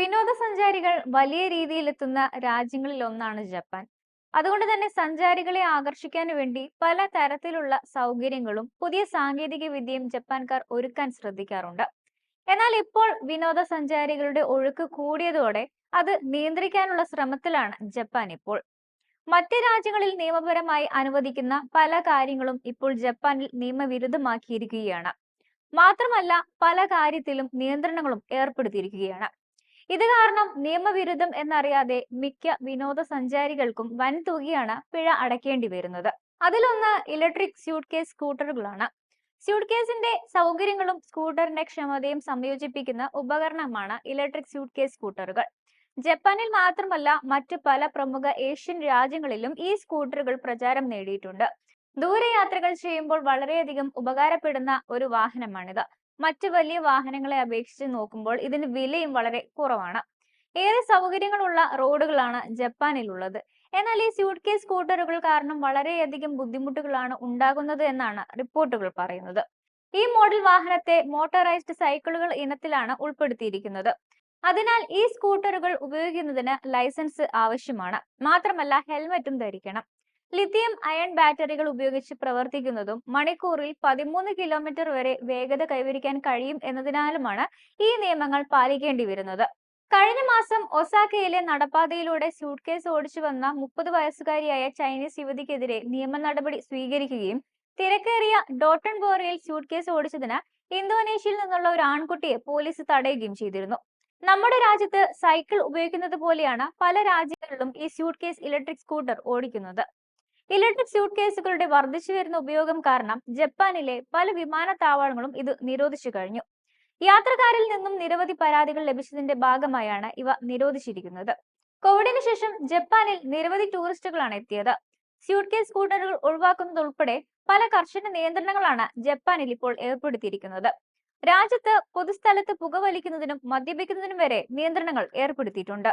വിനോദസഞ്ചാരികൾ വലിയ രീതിയിൽ രീതിയിലെത്തുന്ന രാജ്യങ്ങളിൽ ഒന്നാണ് ജപ്പാൻ. അതുകൊണ്ട് തന്നെ സഞ്ചാരികളെ ആകർഷിക്കാൻ വേണ്ടി പല തരത്തിലുള്ള സൗകര്യങ്ങളും പുതിയ സാങ്കേതിക വിദ്യയും ജപ്പാൻകാർ ഒരുക്കാൻ ശ്രദ്ധിക്കാറുണ്ട്. എന്നാൽ ഇപ്പോൾ വിനോദസഞ്ചാരികളുടെ ഒഴുക്ക് കൂടിയതോടെ അത് നിയന്ത്രിക്കാനുള്ള ശ്രമത്തിലാണ് ജപ്പാൻ ഇപ്പോൾ. മറ്റ് രാജ്യങ്ങളിൽ നിയമപരമായി അനുവദിക്കുന്ന പല കാര്യങ്ങളും ഇപ്പോൾ ജപ്പാനിൽ നിയമവിരുദ്ധമാക്കിയിരിക്കുകയാണ്. മാത്രമല്ല പല കാര്യത്തിലും നിയന്ത്രണങ്ങളും ഏർപ്പെടുത്തിയിരിക്കുകയാണ്. ഇത് കാരണം നിയമവിരുദ്ധം എന്നറിയാതെ മിക്ക വിനോദസഞ്ചാരികൾക്കും വൻ തുകയാണ് പിഴ അടയ്ക്കേണ്ടി വരുന്നത്. അതിലൊന്ന് ഇലക്ട്രിക് സ്യൂട്ട് കേസ് സ്കൂട്ടറുകളാണ്. സ്യൂട്ട് കേസിന്റെ സൗകര്യങ്ങളും സ്കൂട്ടറിന്റെ ക്ഷമതയും സംയോജിപ്പിക്കുന്ന ഉപകരണമാണ് ഇലക്ട്രിക് സ്യൂട്ട് കേസ് സ്കൂട്ടറുകൾ. ജപ്പാനിൽ മാത്രമല്ല മറ്റു പല പ്രമുഖ ഏഷ്യൻ രാജ്യങ്ങളിലും ഈ സ്കൂട്ടറുകൾ പ്രചാരം നേടിയിട്ടുണ്ട്. ദൂരയാത്രകൾ ചെയ്യുമ്പോൾ വളരെയധികം ഉപകാരപ്പെടുന്ന ഒരു വാഹനമാണിത്. മറ്റ് വലിയ വാഹനങ്ങളെ അപേക്ഷിച്ച് നോക്കുമ്പോൾ ഇതിന് വിലയും വളരെ കുറവാണ്. ഏറെ സൗകര്യങ്ങളുള്ള റോഡുകളാണ് ജപ്പാനിലുള്ളത്. എന്നാൽ ഈ സ്യൂട്ട് കേസ് സ്കൂട്ടറുകൾ കാരണം വളരെയധികം ബുദ്ധിമുട്ടുകളാണ് ഉണ്ടാകുന്നത് എന്നാണ് റിപ്പോർട്ടുകൾ പറയുന്നത്. ഈ മോഡൽ വാഹനത്തെ മോട്ടോറൈസ്ഡ് സൈക്കിളുകൾ ഇനത്തിലാണ് ഉൾപ്പെടുത്തിയിരിക്കുന്നത്. അതിനാൽ ഈ സ്കൂട്ടറുകൾ ഉപയോഗിക്കുന്നതിന് ലൈസൻസ് ആവശ്യമാണ്. മാത്രമല്ല ഹെൽമറ്റും ധരിക്കണം. ലിഥിയം അയൺ ബാറ്ററികൾ ഉപയോഗിച്ച് പ്രവർത്തിക്കുന്നതും മണിക്കൂറിൽ പതിമൂന്ന് കിലോമീറ്റർ വരെ വേഗത കൈവരിക്കാൻ കഴിയും എന്നതിനാലുമാണ് ഈ നിയമങ്ങൾ പാലിക്കേണ്ടി വരുന്നത്. കഴിഞ്ഞ മാസം ഒസാക്കയിലെ നടപ്പാതയിലൂടെ സ്യൂട്ട് കേസ് ഓടിച്ചു വന്ന മുപ്പത് വയസ്സുകാരിയായ ചൈനീസ് യുവതിക്കെതിരെ നിയമ നടപടി സ്വീകരിക്കുകയും തിരക്കേറിയ ഡോട്ടൺ ബോറയിൽ സ്യൂട്ട് കേസ് ഓടിച്ചതിന് ഇന്തോനേഷ്യയിൽ നിന്നുള്ള ഒരു ആൺകുട്ടിയെ പോലീസ് തടയുകയും ചെയ്തിരുന്നു. നമ്മുടെ രാജ്യത്ത് സൈക്കിൾ ഉപയോഗിക്കുന്നത് പോലെയാണ് പല രാജ്യങ്ങളിലും ഈ സ്യൂട്ട് കേസ് ഇലക്ട്രിക് സ്കൂട്ടർ ഓടിക്കുന്നത്. ഇലക്ട്രിക് സ്യൂട്ട് കേസുകളുടെ വർദ്ധിച്ചു വരുന്ന ഉപയോഗം കാരണം ജപ്പാനിലെ പല വിമാനത്താവളങ്ങളും ഇത് നിരോധിച്ചു കഴിഞ്ഞു. യാത്രക്കാരിൽ നിന്നും നിരവധി പരാതികൾ ലഭിച്ചതിന്റെ ഭാഗമായാണ് ഇവ നിരോധിച്ചിരിക്കുന്നത്. കോവിഡിന് ശേഷം ജപ്പാനിൽ നിരവധി ടൂറിസ്റ്റുകളാണ് എത്തിയത്. സ്യൂട്ട് കേസ് സ്കൂട്ടറുകൾ ഒഴിവാക്കുന്നത് ഉൾപ്പെടെ പല കർശന നിയന്ത്രണങ്ങളാണ് ജപ്പാനിൽ ഇപ്പോൾ ഏർപ്പെടുത്തിയിരിക്കുന്നത്. രാജ്യത്ത് പൊതുസ്ഥലത്ത് പുകവലിക്കുന്നതിനും മദ്യപിക്കുന്നതിനും വരെ നിയന്ത്രണങ്ങൾ ഏർപ്പെടുത്തിയിട്ടുണ്ട്.